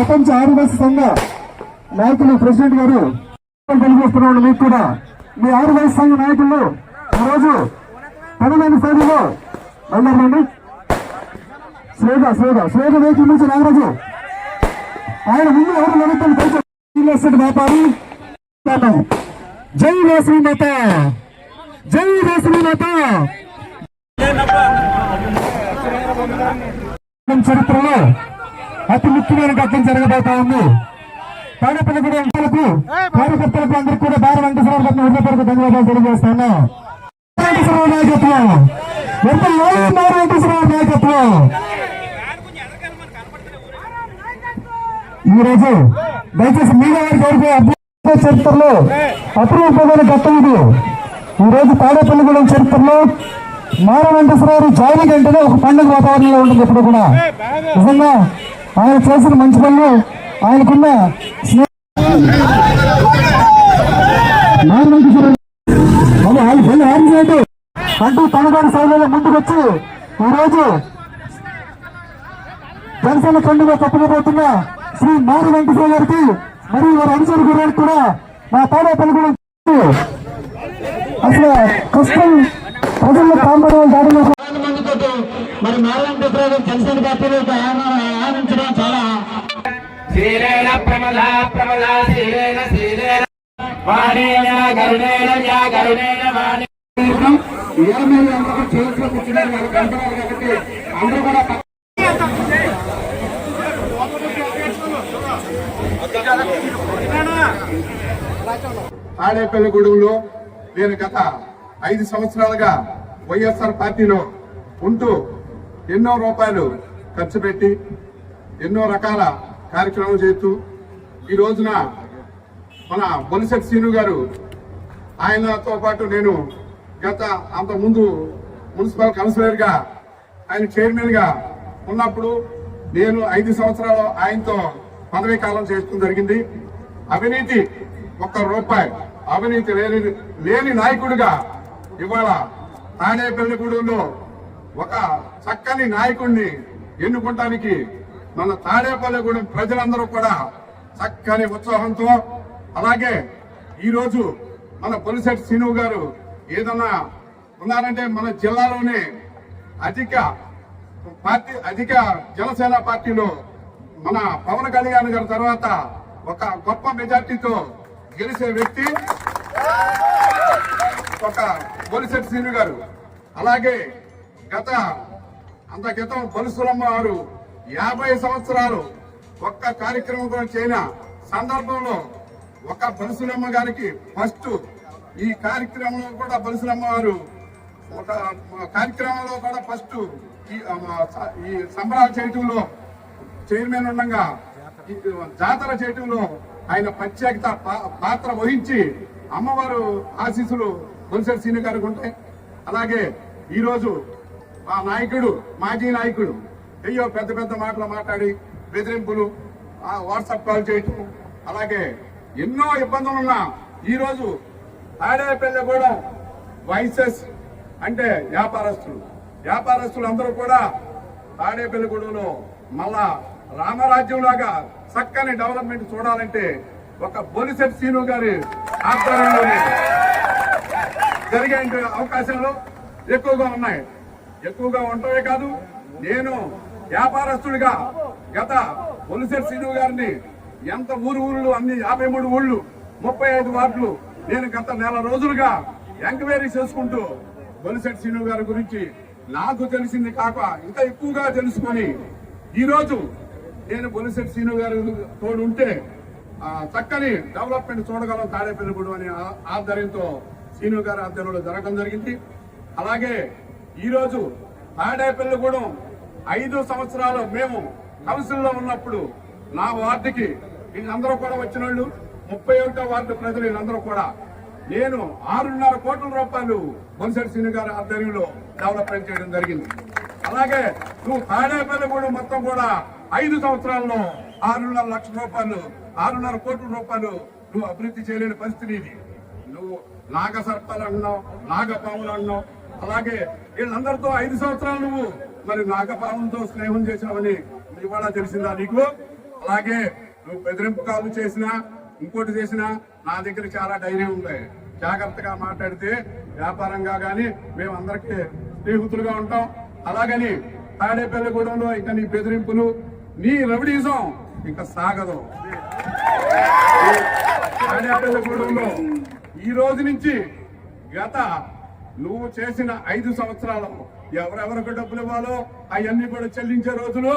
ప్రపంచ ఆదివాసీ సంఘ నాయకులు ప్రెసిడెంట్ గారు తెలియజేస్తున్నాడు మీకు కూడా. మీ ఆదివాసీ సంఘ నాయకులు ఈరోజు పదమైన స్థాయిలో వెళ్ళారండి శ్వేత శ్వేత శ్వేత వెహికల్ నుంచి నాగరాజు. ఆయన ముందు ఎవరు నిలబెట్టాలి వ్యాపారి. జై వేసవి మాత. జై వేసవి మాత. చరిత్రలో అతి ముఖ్యమైన ఘట్టం జరగబోతా ఉంది. తాడేపల్లి కూడా అంశాలకు కార్యకర్తలకు అందరికీ కూడా భార వెంకటేశ్వర గారిని హృదయపూర్వక ధన్యవాదాలు తెలియజేస్తాను. నాయకత్వం. ఎంత నాయకత్వం. ఈ రోజు దయచేసి మీద వారికి ఎవరికి చరిత్రలో అపూర్వమైన ఘట్టం ఇది. ఈ రోజు తాడేపల్లిగూడెం చరిత్రలో మార వెంకటేశ్వరరావు జాయినింగ్ అంటేనే ఒక పండుగ వాతావరణంలో ఉంటుంది ఇప్పుడు కూడా. నిజంగా ఆయన చేసిన మంచి పనులు ఆయనకున్న స్నేహ- ఆయన పనులు ఆన్ అంటూ తనగారి శైలిలో ముందుకొచ్చి ఈరోజు జనసేన పండుగ తప్పకపోతున్న శ్రీ మారు వెంకటేశ్వర గారికి మరియు వారి అనుసరి గురానికి కూడా మా తాడేపల్లి పలుకుడు అసలు కష్టం ప్రజల్లో కాంపడం ప్రసాద్ జనసేన పార్టీలో ఆనందించడం చాలా శ్రీరేణ ప్రమద ప్రమద శ్రీరేణ శ్రీరేణ వాణేన గరుడేన యా గరుడేన వాణి చేతిలో కూర్చున్నారు వాళ్ళకి అంటున్నారు కాబట్టి అందరూ కూడా తాడేపల్లిగూడెంలో నేను గత ఐదు సంవత్సరాలుగా వైఎస్ఆర్ పార్టీలో ఉంటూ ఎన్నో రూపాయలు ఖర్చు పెట్టి ఎన్నో రకాల కార్యక్రమాలు చేస్తూ ఈ రోజున మన బొలిశెట్ శ్రీను గారు ఆయనతో పాటు నేను గత అంతకుముందు మున్సిపల్ కౌన్సిలర్గా ఆయన చైర్మన్గా ఉన్నప్పుడు నేను ఐదు సంవత్సరాలు ఆయనతో పదవీ కాలం చేసుకోవడం జరిగింది. అవినీతి ఒక్క రూపాయి అవినీతి లేని లేని నాయకుడిగా ఇవాళ తాడేపల్లిగూడెంలో ఒక చక్కని నాయకుడిని ఎన్నుకోవటానికి మన తాడేపల్లిగూడెం ప్రజలందరూ కూడా చక్కని ఉత్సాహంతో అలాగే ఈరోజు మన పొలిశెట్టి శ్రీను గారు ఏదన్నా ఉన్నారంటే మన జిల్లాలోనే అధిక పార్టీ అధిక జనసేన పార్టీలో మన పవన్ కళ్యాణ్ గారి తర్వాత ఒక గొప్ప మెజార్టీతో గెలిచే వ్యక్తి ఒక బొలిశెట్టి శ్రీను గారు. అలాగే గత అంత క్రితం బొలుసులమ్మ వారు యాభై సంవత్సరాలు ఒక్క కార్యక్రమం కూడా చేయన సందర్భంలో ఒక బలుసులమ్మ గారికి ఫస్ట్ ఈ కార్యక్రమంలో కూడా బలుసులమ్మ వారు ఒక కార్యక్రమంలో కూడా ఫస్ట్ ఈ సంబరాలు చేయటంలో చైర్మన్ ఉండగా జాతర చేయటంలో ఆయన ప్రత్యేకత పా- పాత్ర వహించి అమ్మవారు ఆశీస్సులు బొలిసెట్ సీని గారికి ఉంటాయి. అలాగే ఈరోజు మా నాయకుడు మాజీ నాయకుడు అయ్యో పెద్ద పెద్ద మాటలు మాట్లాడి బెదిరింపులు వాట్సాప్ కాల్ చేయటం. అలాగే ఎన్నో ఇబ్బందులున్నా ఈ ఈరోజు తాడేపల్లి కూడా వైసెస్ అంటే వ్యాపారస్తులు. వ్యాపారస్తులు అందరూ కూడా తాడేపల్లిగూడెంలో మళ్ళా రామరాజ్యం లాగా చక్కని డెవలప్మెంట్ చూడాలంటే ఒక బొలిసెట్ సీను గారి ఆధ్వర్యంలోనే జరిగే అవకాశాలు ఎక్కువగా ఉన్నాయి. ఎక్కువగా ఉండటమే కాదు నేను వ్యాపారస్తుడిగా గత బొలిసెట్ శ్రీను గారిని ఎంత ఊరు ఊళ్ళు అన్ని యాభై మూడు ఊళ్ళు ముప్పై ఐదు వార్డులు నేను గత నెల రోజులుగా ఎంక్వైరీ చేసుకుంటూ బొలిసెట్ శ్రీను గారి గురించి నాకు తెలిసింది కాక ఇంకా ఎక్కువగా తెలుసుకొని ఈరోజు నేను బొలిసెట్ శ్రీను గారి తోడు ఉంటే చక్కని డెవలప్మెంట్ చూడగలం తాడేపల్లిగూడెం అనే ఆధ్వర్యంతో శ్రీను గారి ఆధ్వర్యంలో జరగడం జరిగింది. అలాగే ఈరోజు రోజు తాడేపల్లిగూడెం ఐదు సంవత్సరాలు మేము కౌన్సిల్లో ఉన్నప్పుడు నా వార్డుకి వీళ్ళందరూ కూడా వచ్చిన వాళ్ళు ముప్పై ఒకటో వార్డు ప్రజలు వీళ్ళందరూ కూడా. నేను ఆరున్నర కోట్ల రూపాయలు బొన్సెట్ సీను గారి ఆధ్వర్యంలో డెవలప్మెంట్ చేయడం జరిగింది. అలాగే నువ్వు తాడేపల్లిగూడెం మొత్తం కూడా ఐదు సంవత్సరాల్లో ఆరున్నర లక్షల రూపాయలు ఆరున్నర కోట్ల రూపాయలు నువ్వు అభివృద్ధి చేయలేని పరిస్థితి ఇది. నువ్వు నాగ సర్పాలు అన్నావు నాగపాములు అన్నావు అలాగే వీళ్ళందరితో ఐదు సంవత్సరాలు నువ్వు మరి నాగపాలంతో స్నేహం చేశావని ఇవాళ తెలిసిందా నీకు? అలాగే నువ్వు బెదిరింపు కాలు చేసినా ఇంకోటి చేసినా నా దగ్గర చాలా ధైర్యం ఉంది. జాగ్రత్తగా మాట్లాడితే వ్యాపారంగా కానీ మేము అందరికీ స్నేహితులుగా ఉంటాం. అలాగని తాడేపల్లిగూడెంలో ఇంకా నీ బెదిరింపులు నీ రవిడీజం ఇంకా సాగదు. తాడేపల్లిగూడెంలో ఈ రోజు నుంచి గత నువ్వు చేసిన ఐదు సంవత్సరాలు ఎవరెవరికి డబ్బులు ఇవ్వాలో అవన్నీ కూడా చెల్లించే రోజులు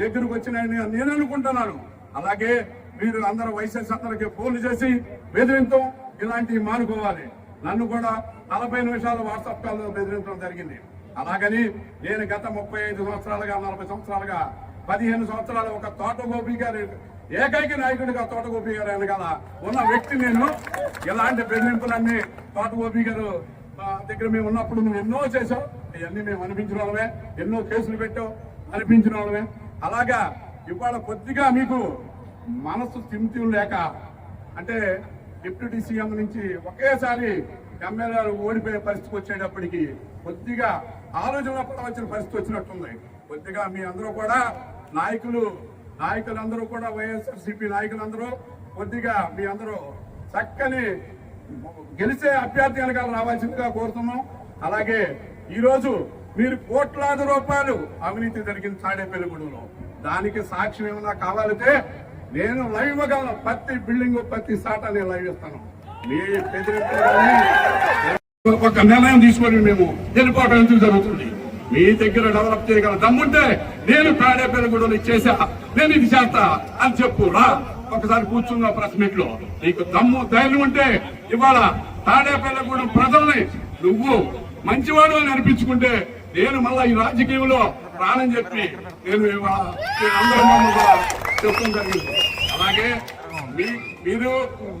దగ్గరకు వచ్చినాయని నేను అనుకుంటున్నాను. అలాగే మీరు అందరూ వైసెస్ అందరికి ఫోన్లు చేసి బెదిరించడం ఇలాంటివి మానుకోవాలి. నన్ను కూడా నలభై నిమిషాలు వాట్సాప్ కాల్ బెదిరించడం జరిగింది. అలాగని నేను గత ముప్పై ఐదు సంవత్సరాలుగా నలభై సంవత్సరాలుగా పదిహేను సంవత్సరాలు ఒక తోటగోపి గారు గారి ఏకైక నాయకుడిగా తోటగోపి గారు వెనకాల ఉన్న వ్యక్తి నేను. ఇలాంటి బెదిరింపులన్నీ తోటగోపి గారు మా దగ్గర మేము ఉన్నప్పుడు నువ్వు ఎన్నో చేసావు ఇవన్నీ మేము అనిపించిన వాళ్ళమే ఎన్నో కేసులు పెట్టావు అనిపించిన వాళ్ళమే. అలాగా ఇవాళ కొద్దిగా మీకు మనసు స్థిమితం లేక అంటే డిప్యూటీ సీఎం నుంచి ఒకేసారి ఎమ్మెల్యేలు ఓడిపోయే పరిస్థితి వచ్చేటప్పటికి కొద్దిగా ఆలోచన పడవలసిన పరిస్థితి వచ్చినట్టుంది. కొద్దిగా మీ అందరూ కూడా నాయకులు నాయకులందరూ కూడా వైఎస్ఆర్సీపీ నాయకులందరూ కొద్దిగా మీ అందరూ చక్కని గెలిచే అభ్యర్థి వెనకాల రావాల్సిందిగా కోరుతున్నాం. అలాగే ఈరోజు మీరు కోట్లాది రూపాయలు అవినీతి జరిగింది తాడేపల్లిగూడెంలో దానికి సాక్ష్యం ఏమైనా కావాలితే నేను లైవ్గా ప్రతి బిల్డింగ్ ప్రతి సాట నేను లైవ్ ఇస్తాను మీ ఒక నిర్ణయం తీసుకొని మేము వెళ్ళిపోవడం ఎందుకు జరుగుతుంది? మీ దగ్గర డెవలప్ చేయగల దమ్ముంటే నేను తాడేపల్లిగూడెంలో ఇచ్చేసా. నేను ఇది చేస్తా అని చెప్పు రా. ఒకసారి కూర్చున్న ప్రెస్ మీట్లో నీకు దమ్ము ధైర్యం ఉంటే ఇవాళ తాడేపల్లిగూడెం ప్రజల్ని నువ్వు మంచివాడు అని అనిపించుకుంటే నేను మళ్ళా ఈ రాజకీయంలో ప్రాణం చెప్పి నేను ఇవాళ చెప్పడం జరిగింది. అలాగే మీ- మీరు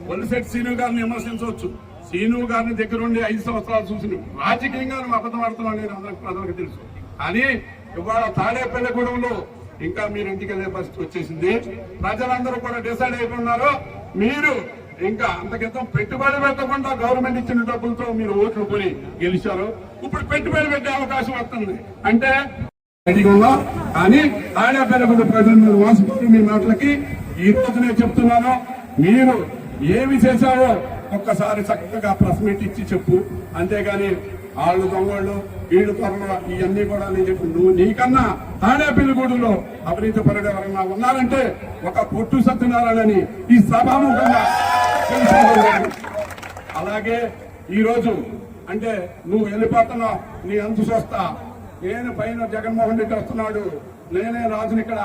వలిసెట్ సీను గారిని విమర్శించవచ్చు. సీను గారిని దగ్గరుండి ఐదు సంవత్సరాలు చూసిన రాజకీయంగా నువ్వు అబద్ధం ఆడుతున్నావు అనేది అందరికి ప్రజలకు తెలుసు. కానీ ఇవాళ తాడేపల్లిగూడెంలో ఇంకా మీరు ఇంటికి వెళ్ళే పరిస్థితి వచ్చేసింది. ప్రజలందరూ కూడా డిసైడ్ అయిపోయినారు. మీరు ఇంకా అంతకితం పెట్టుబడి పెట్టకుండా గవర్నమెంట్ ఇచ్చిన డబ్బులతో మీరు ఓట్లు కొని గెలిచారు. ఇప్పుడు పెట్టుబడి పెట్టే అవకాశం వస్తుంది. అంటే అని ఉన్నాం కానీ తాడేపల్లిగూడ ప్రజలు మీరు మోసపోయి మీ మాటలకి ఈ రోజు నేను చెప్తున్నాను. మీరు ఏమి చేశారో ఒక్కసారి చక్కగా ప్రెస్ మీట్ ఇచ్చి చెప్పు. అంతేగాని వాళ్ళు దొంగళ్ళు వీళ్ళు త్వరలో ఇవన్నీ కూడా నేను చెప్పు నువ్వు నీకన్నా తాడేపల్లిగూడలో అవినీతి పరుడు ఎవరన్నా ఉన్నారంటే ఒక పొట్టు సత్యనారాయణని ఈ సభాముఖంగా అలాగే ఈరోజు అంటే నువ్వు వెళ్ళిపోతున్నావు నీ అంతు చూస్తా నేను పైన జగన్మోహన్ రెడ్డి వస్తున్నాడు. నేనే రాజుని ఇక్కడ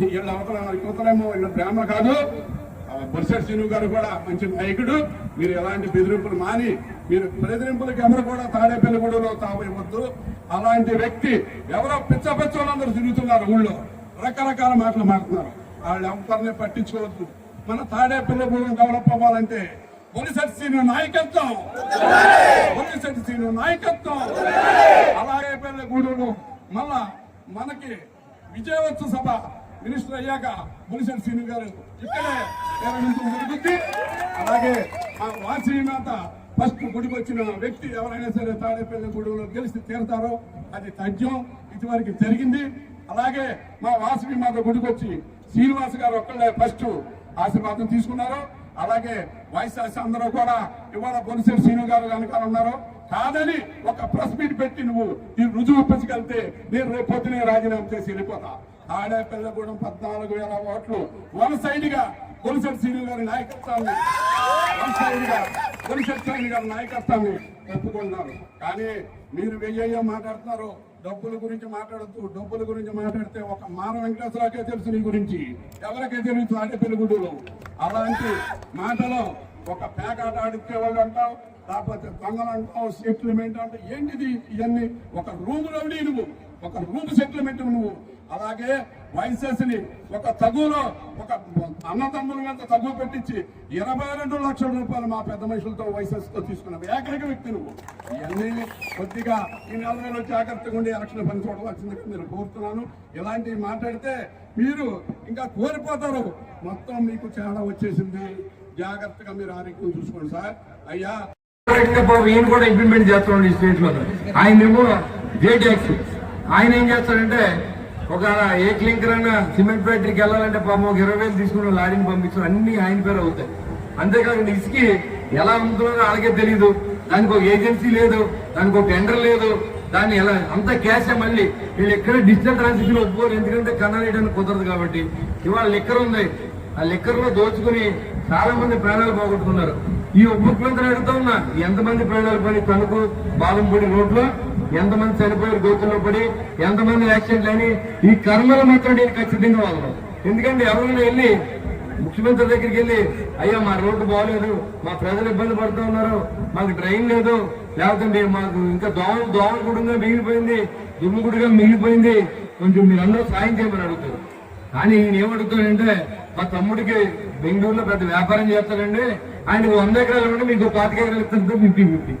వీళ్ళు అవతల యువతలేమో వీళ్ళు ప్రేమ కాదు. బొర్సెట్ శ్రీను గారు కూడా మంచి నాయకుడు. మీరు ఎలాంటి బెదిరింపులు మాని మీరు బెదిరింపులకు ఎవరు కూడా తాడేపల్లిగూడలో తావద్దు అలాంటి వ్యక్తి ఎవరో పిచ్చ పిచ్చ తిరుగుతున్నారు ఊళ్ళో. రకరకాల మాటలు మాట్లాడుతున్నారు. వాళ్ళు ఎవరిని పట్టించుకోవద్దు. మన తాడేపల్లిగూడెం డెవలప్ అవ్వాలంటే బొలిసెట్ శ్రీను నాయకత్వం. బొలిసెట్ శ్రీను నాయకత్వం. అలాగే పెళ్ళగూడెంలో మళ్ళా మనకి విజయోత్సవ సభ. మినిస్టర్ అయ్యాక బొలిసెట్ శ్రీను గారు ఇక్కడే నిర్వహించడం జరుగుతుంది అలాగే మా వాసవి మాత ఫస్ట్ గుడికి వచ్చిన వ్యక్తి ఎవరైనా సరే తాడేపల్లి గుడిలో గెలిచి తీరతారో అది తథ్యం. ఇదివరకు జరిగింది. అలాగే మా వాసవి మాత గుడికి వచ్చి శ్రీనివాస్ గారు ఒక్కళ్ళే ఫస్ట్ ఆశీర్వాదం తీసుకున్నారు. అలాగే వైఎస్ఆర్ అందరూ కూడా ఇవాళ బొలిసేరు శ్రీను గారు వెనకాల ఉన్నారు. కాదని ఒక ప్రెస్ మీట్ పెట్టి నువ్వు ఈ రుజువు పెంచగలితే నేను రేపొద్దునే రాజీనామా చేసి వెళ్ళిపోతా. ఆడేపల్లగూడెం పద్నాలుగు వేల ఓట్లు. వన్ సైడ్గా బొలిసెట్ శ్రీను గారి నాయకత్వాన్ని. వన్ సైడ్గా బొలిసెట్ శ్రీను గారి నాయకత్వాన్ని ఒప్పుకున్నారు. కానీ మీరు వెయ్యయ్యో మాట్లాడుతున్నారు. డబ్బుల గురించి మాట్లాడుతూ డబ్బుల గురించి మాట్లాడితే ఒక మాన వెంకటేశ్వరకే తెలుసు నీ గురించి. ఎవరికే తెలుసు ఆడే పెరుగుడులో అలాంటి మాటలో ఒక పేకాట ఆడితే వాళ్ళు అంటావు లేకపోతే దొంగలు అంటావు సెటిల్మెంట్ అంటావు ఏంటిది? ఇవన్నీ ఒక రూమ్ రౌడీ నువ్వు. ఒక రూమ్ సెటిల్మెంట్ నువ్వు. అలాగే వైసెస్ని ఒక తగులో ఒక అన్నదమ్ముల మీద తగు పెట్టించి ఇరవై రెండు లక్షల రూపాయలు మా పెద్ద మనుషులతో వైసెస్తో తీసుకున్నావు ఏకైక వ్యక్తి నువ్వు. ఇవన్నీ కొద్దిగా ఈ నెల రోజులు జాగ్రత్తగా ఉండి ఎలక్షన్ పని చూడవలసిందిగా మీరు కోరుతున్నాను. ఇలాంటివి మాట్లాడితే మీరు ఇంకా కోల్పోతారు. మొత్తం మీకు చాలా వచ్చేసింది. జాగ్రత్తగా మీరు ఆరోగ్యం చూసుకోండి సార్. అయ్యా. ఈయన కూడా ఇంప్లిమెంట్ చేస్తున్నాడు ఈ స్టేట్లో ఆయన ఏమో జేటీఎక్స్ ఆయన ఏం చేస్తాడంటే ఒక ఏ క్లింకర్ అన్న సిమెంట్ ఫ్యాక్టరీకి వెళ్ళాలంటే పాపం ఒక ఇరవై వేలు తీసుకుని లారీని పంపిస్తారు అన్ని ఆయన పేరు అవుతాయి. అంతేకాకుండా ఇసుకి ఎలా అమ్ముతున్నారో వాళ్ళకే తెలియదు దానికి ఒక ఏజెన్సీ లేదు దానికి ఒక టెండర్ లేదు. దాన్ని ఎలా అంత క్యాష్ మళ్ళీ. వీళ్ళు ఎక్కడ డిజిటల్ ట్రాన్సాక్షన్ ఒప్పుకోరు ఎందుకంటే కన్నాలేయడానికి కుదరదు కాబట్టి. ఇవాళ లెక్కర్ ఉంది. ఆ లెక్కర్లో దోచుకుని చాలా మంది ప్రాణాలు పోగొట్టుకున్నారు. ఈ ఉప ముఖ్యమంత్రి అడుగుతా ఉన్నా ఎంతమంది ప్రాణాలు పడి తణుకు బాలంపూడి రోడ్లో? ఎంతమంది చనిపోయారు గోతుల్లో పడి ఎంతమంది యాక్సిడెంట్లు అని ఈ కర్మలు మాత్రం నేను ఖచ్చితంగా వాళ్ళను ఎందుకంటే ఎవరైనా వెళ్ళి ముఖ్యమంత్రి దగ్గరికి వెళ్ళి అయ్యా మా రోడ్డు బాగోలేదు మా ప్రజలు ఇబ్బంది పడుతూ ఉన్నారు మాకు డ్రైన్ లేదు లేకపోతే మాకు ఇంకా దోమలు దోమలు గుడిగా మిగిలిపోయింది దుమ్ము గుడిగా మిగిలిపోయింది కొంచెం మీరు అందరూ సాయం చేయమని అడుగుతారు. కానీ ఈయన ఏమడుగుతాడంటే మా తమ్ముడికి బెంగళూరులో పెద్ద వ్యాపారం చేస్తాడండి ఆయనకు వంద ఎకరాలు ఉంటే మీకు పాతిక ఎకరాలు ఇస్తారు ఫిఫ్టీ ఫిఫ్టీ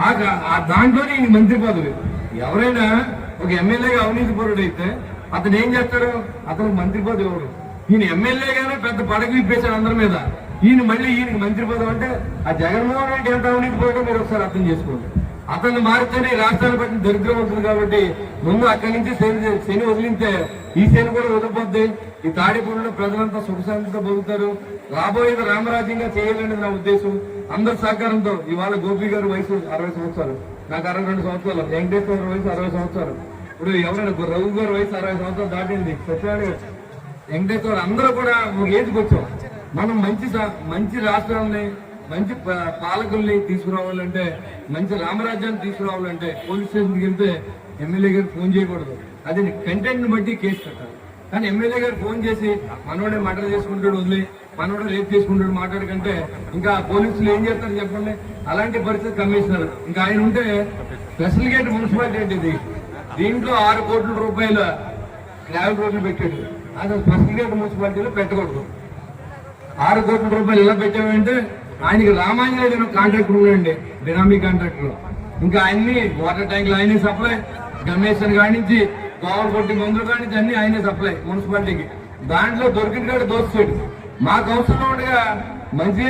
ఆ- ఆ దాంట్లోనే ఈయన మంత్రి పదవి. ఎవరైనా ఒక ఎమ్మెల్యేగా అవినీతి పరుడు అయితే అతను ఏం చేస్తాడు? అతనికి మంత్రి పదవి ఎవరు? ఈయన ఎమ్మెల్యేగానే పెద్ద పడగ విప్పేశాడు అందరి మీద. ఈయన మళ్ళీ ఈయనకి మంత్రి పదవి అంటే ఆ జగన్మోహన్ రెడ్డి ఎంత అవినీతి పరుడో మీరు ఒకసారి అర్థం చేసుకోండి. అతన్ని మారితేనే రాష్ట్రాన్ని బట్టి దరిద్రం ఉంటుంది కాబట్టి ముందు అక్కడి నుంచి శని శని వదిలితే ఈ శని కూడా వదిలిపోద్ది. ఈ తాడిపూడిలో ప్రజలంతా సుఖశాంతితో బతుకుతారు. రాబోయేది రామరాజ్యంగా చేయాలనేది నా ఉద్దేశం. అందరి సహకారంతో ఇవాళ గోపి గారి వయసు అరవై సంవత్సరాలు. నాకు అరవై రెండు సంవత్సరాలు. వెంకటేశ్వర వయసు అరవై సంవత్సరాలు. ఇప్పుడు ఎవరైనా రఘు గారి వయసు అరవై సంవత్సరాలు దాటింది. సత్యనారాయణ వెంకటేశ్వర అందరూ కూడా ఏజ్కి వచ్చాం. మనం మంచి మంచి రాష్ట్రాలని మంచి పాలకుల్ని తీసుకురావాలంటే మంచి రామరాజ్యాన్ని తీసుకురావాలంటే పోలీస్ స్టేషన్కి వెళ్తే ఎమ్మెల్యే గారు ఫోన్ చేయకూడదు. అది కంటెంట్ని బట్టి కేసు కట్టాలి. కానీ ఎమ్మెల్యే గారు ఫోన్ చేసి మనోడే మర్డర్ చేసుకుంటాడు వదిలే. మనోడు రేపు చేసుకుంటాడు మాట్లాడకంటే. ఇంకా పోలీసులు ఏం చేస్తారు చెప్పండి? అలాంటి పరిస్థితి కమిషనర్. ఇంకా ఆయన ఉంటే స్పెషల్ గేట్ మున్సిపాలిటీ అంటే ఇది. దీంట్లో ఆరు కోట్ల రూపాయల గ్రావెల్ రోడ్లు పెట్టాడు. అసలు స్పెషల్ గేట్ మున్సిపాలిటీలో పెట్టకూడదు. ఆరు కోట్ల రూపాయలు ఎలా పెట్టామంటే ఆయనకి రామాంజనేయుడు కాంట్రాక్టర్ ఉండండి బినామీ కాంట్రాక్టర్ ఇంకా ఆయన్ని వాటర్ ట్యాంకులు ఆయనే సప్లై గమేశ్వర్ కానించి గోవర్ కొట్టి మందులు కానించి అన్ని ఆయనే సప్లై మున్సిపాలిటీకి. దాంట్లో దొరికిన కాడ దోస్తాడు మాకు అవసరం ఉండగా మంచి